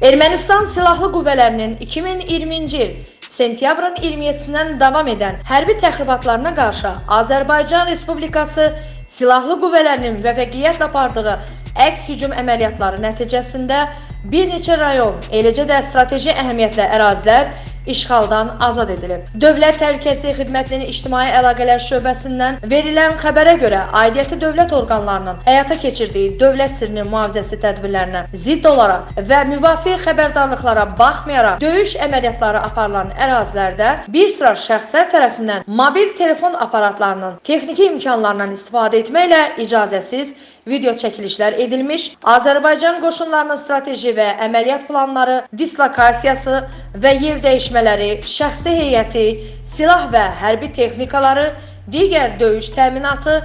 Ermənistan Silahlı Qüvvələrinin 2020-ci il sentyabrın 27-dən davam edən hərbi təxribatlarına qarşı Azərbaycan Respublikası Silahlı Qüvvələrinin müvəffəqiyyətlə apardığı əks hücum əməliyyatları nəticəsində bir neçə rayon, eləcə də strateji əhəmiyyətli ərazilər işğaldan azad edilib. Dövlət Təhlükəsizlik Xidmətinin İctimai Əlaqələr şöbəsindən verilən xəbərə görə aidiyyəti dövlət orqanlarının həyata keçirdiyi dövlət sirrinin mühafizəsi tədbirlərinə zidd olaraq və müvafiq xəbərdarlıqlara baxmayaraq döyüş əməliyyatları aparılan ərazilərdə bir sıra şəxslər tərəfindən mobil telefon aparatlarının texniki imkanlarından istifadə etməklə icazəsiz video çəkilişlər edilmiş, Azərbaycan qoşunlarının strateji və əməliyyat planları, dislokasiyası və yer dəyişmələri, şəxsi heyəti, silah və hərbi texnikaları, digər döyüş təminatı,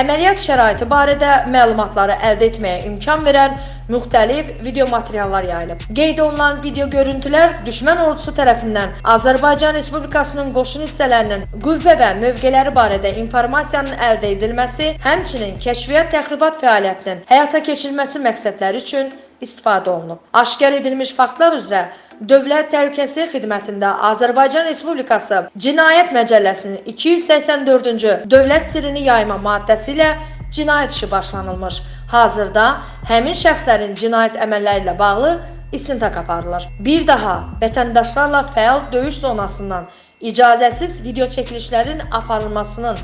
əməliyyat şəraiti barədə məlumatları əldə etməyə imkan verən müxtəlif video materiallar yayılıb. Qeyd olunan video görüntülər düşmən ordusu tərəfindən Azərbaycan Respublikasının qoşun hissələrinin qüvvə və mövqeləri barədə informasiyanın əldə edilməsi, həmçinin kəşfiyyat təxribat fəaliyyətinin həyata keçirilməsi məqsədləri üçün istifadə olunub. Aşkar edilmiş faktlar üzrə Dövlət Təhlükəsizlik Xidmətində Azərbaycan Respublikası Cinayət Məcəlləsinin 284-cü dövlət sirrini yayma maddəsi ilə cinayət işi başlanılmış. Hazırda həmin şəxslərin cinayət əməlləri ilə bağlı istintaq aparılır. Bir daha vətəndaşlarla fəal döyüş zonasından icazəsiz video çəkilişlərin aparılmasının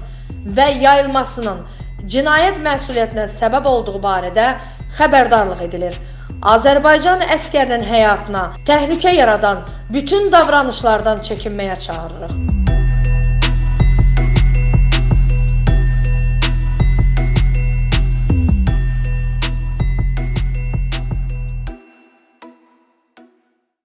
və yayılmasının cinayət məsuliyyətinə səbəb olduğu barədə xəbərdarlıq edilir. Azərbaycan əskərinin həyatına təhlükə yaradan bütün davranışlardan çəkinməyə çağırırıq.